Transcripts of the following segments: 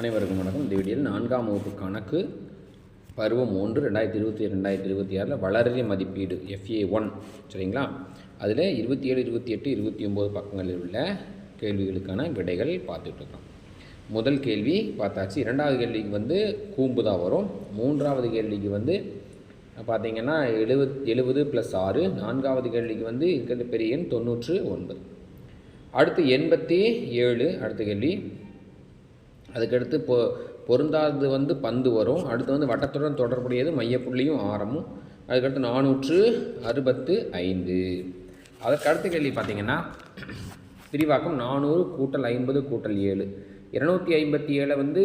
அனைவருக்கும் வணக்கம். இந்த வீடியோவில் நான்காம் வகுப்பு கணக்கு பருவம் ஒன்று ரெண்டாயிரத்தி இருபத்தி ரெண்டாயிரத்தி இருபத்தி ஆறில் வளர்ச்சி மதிப்பீடு எஃப்ஏ ஒன் சரிங்களா? அதில் இருபத்தி ஏழு இருபத்தி எட்டு இருபத்தி ஒம்பது பக்கங்களில் உள்ள கேள்விகளுக்கான விடைகள் பார்த்துட்ருக்கோம். முதல் கேள்வி பார்த்தாச்சு. இரண்டாவது கேள்விக்கு வந்து கூம்பு தான் வரும். மூன்றாவது கேள்விக்கு வந்து பார்த்திங்கன்னா எழுபத் எழுபது ப்ளஸ் ஆறு. நான்காவது கேள்விக்கு வந்து இருக்கிறது பெரிய எண் தொண்ணூற்று ஒன்பது. அடுத்து எண்பத்தி ஏழு அடுத்த கேள்வி. அதுக்கடுத்து பொ பொருந்தாதது வந்து பந்து வரும். அடுத்து வந்து வட்டத்துடன் தொடர்புடையது மையப்புள்ளியும் ஆரமும். அதுக்கடுத்து நானூற்று அறுபத்து ஐந்து. அதற்கடுத்து கேள்வி பார்த்தீங்கன்னா விரிவாக்கம் நானூறு கூட்டல் ஐம்பது கூட்டல் ஏழு. இருநூற்றி ஐம்பத்தி ஏழை வந்து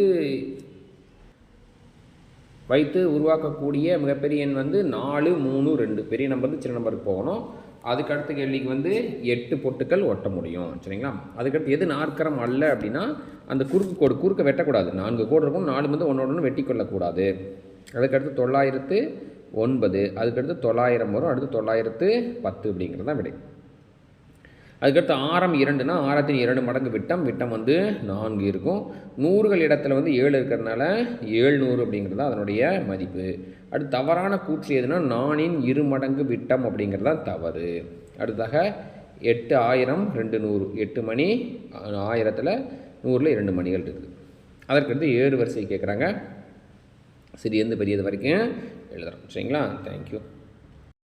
வைத்து உருவாக்கக்கூடிய மிகப்பெரிய எண் வந்து நாலு மூணு ரெண்டு. பெரிய நம்பர் சின்ன நம்பருக்கு போகணும். அதுக்கடுத்த கேள்விக்கு வந்து எட்டு பொட்டுக்கள் ஒட்ட முடியும். சரிங்களா? அதுக்கடுத்து எது நாற்கரம் அல்ல அப்படின்னா அந்த குறுக்கு கோடு குறுக்க வெட்டக்கூடாது. நான்கு கோடு இருக்கும் நாலு வந்து ஒன்று ஒன்று வெட்டி கொள்ளக்கூடாது அதுக்கடுத்து தொள்ளாயிரத்து ஒன்பது அதுக்கடுத்து தொள்ளாயிரம் வரும் அடுத்து தொள்ளாயிரத்து பத்து அப்படிங்கிறது தான் விடை. அதுக்கடுத்து ஆரம் இரண்டுனா ஆரத்தின் இரண்டு மடங்கு விட்டம் விட்டம் வந்து நான்கு இருக்கும். நூறுகள் இடத்துல வந்து ஏழு இருக்கிறதுனால ஏழ்நூறு அப்படிங்கிறது தான் அதனுடைய மதிப்பு. அடுத்து தவறான கூற்று எதுனா நானின் இரு மடங்கு விட்டம் அப்படிங்கிறது தான் தவறு. அடுத்ததாக எட்டு ஆயிரம் ரெண்டு நூறு எட்டு மணி ஆயிரத்தில் நூறில் இரண்டு மணிகள் இருக்குது அதற்கடுத்து ஏழு வரிசை கேட்குறாங்க சிறியது பெரியது வரைக்கும் எழுதுகிறோம் சரிங்களா? தேங்க்யூ